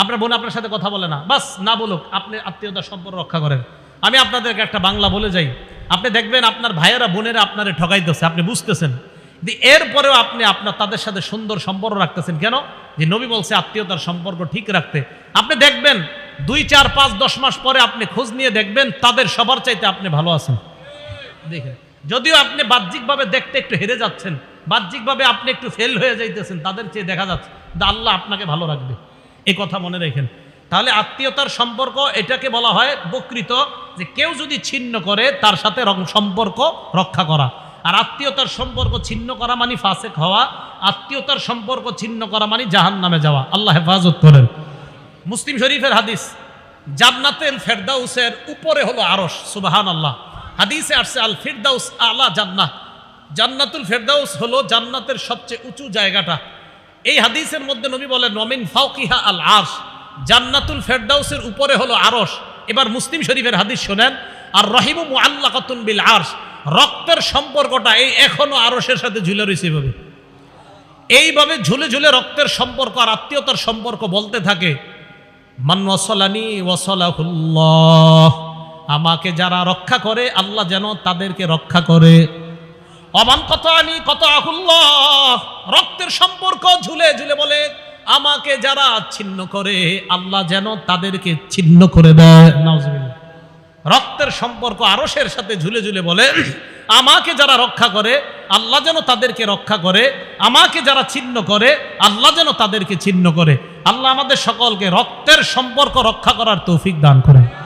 আপনার বোন আপনার সাথে কথা বলে না। বাস, না বলুক, আপনি আত্মীয়তার সম্পর্ক রক্ষা করেন। আমি আপনাদেরকে একটা বাংলা বলে যাই। আপনি দেখবেন আপনার ভাইয়েরা, বোনেরা আপনারে ঠকাইতেছে, আপনি বুঝতেছেন। এরপরেও আপনি আপনার তাদের সাথে সুন্দর সম্পর্ক রাখতেছেন। কেন? যে নবী বলছে আত্মীয়তার সম্পর্ক ঠিক রাখতে। আপনি দেখবেন দুই, চার, পাঁচ, দশ মাস পরে আপনি খোঁজ নিয়ে দেখবেন তাদের সবার চাইতে আপনি ভালো আছেন। দেখেন, যদিও আপনি বাহ্যিকভাবে দেখতে একটু হেরে যাচ্ছেন, বাহ্যিকভাবে আপনি একটু ফেল হয়ে যাইতেছেন, তাদের চেয়ে দেখা যাচ্ছে। আল্লাহ আপনাকে ভালো রাখবে। এই কথা মনে রাখেন। তাহলে আত্মীয়তার সম্পর্ক এটাকে বলা হয় বকৃত যে কেউ যদি ছিন্ন করে, তার সাথে সম্পর্ক রক্ষা করা। আর আত্মীয়তার সম্পর্ক ছিন্ন করা মানে ফাসেক হওয়া, আত্মীয়তার সম্পর্ক ছিন্ন করা মানে জাহান নামে যাওয়া। আল্লাহ হেফাজত করেন। মুসলিম শরীফের হাদিস জান্নাতের ফেরদাউসের উপরে হলো আরস সুবাহান আল্লাহ হাদিসে আসছে, আল ফিরদাউস আলা জান্নাহ। জান্নাতুল ফেরদাউস হলো জান্নাতের সবচেয়ে উঁচু জায়গাটা। এই হাদিসের মধ্যে নবী বলেন নমিন ফাউকিহা আল আরশ জান্নাতুল ফেরদাউসের উপরে হলো আরশ। এবার মুসলিম শরীফের হাদিস শোনেন, আর রহিমু মুআল্লাকাতুন বিল আরশ রক্তের সম্পর্কটা এই এখনও আরশের সাথে ঝুলে রয়েছে এভাবে। এইভাবে ঝুলে ঝুলে রক্তের সম্পর্ক আর আত্মীয়তার সম্পর্ক বলতে থাকে, মান ওয়াসালানি ওয়াসালাহুল্লাহ আমাকে যারা রক্ষা করে, আল্লাহ যেন তাদেরকে রক্ষা করে। অমান কত আনি কত আহুল্লাহ রক্তের সম্পর্ক ঝুলে ঝুলে বলে, আমাকে যারা ছিন্ন করে, আল্লাহ যেন তাদেরকে ছিন্ন করে দেয়। রক্তের সম্পর্ক আরসের সাথে ঝুলে ঝুলে বলে, আমাকে যারা রক্ষা করে, আল্লাহ যেন তাদেরকে রক্ষা করে। আমাকে যারা ছিন্ন করে, আল্লাহ যেন তাদেরকে ছিন্ন করে। আল্লাহ আমাদের সকলকে রক্তের সম্পর্ক রক্ষা করার তৌফিক দান করে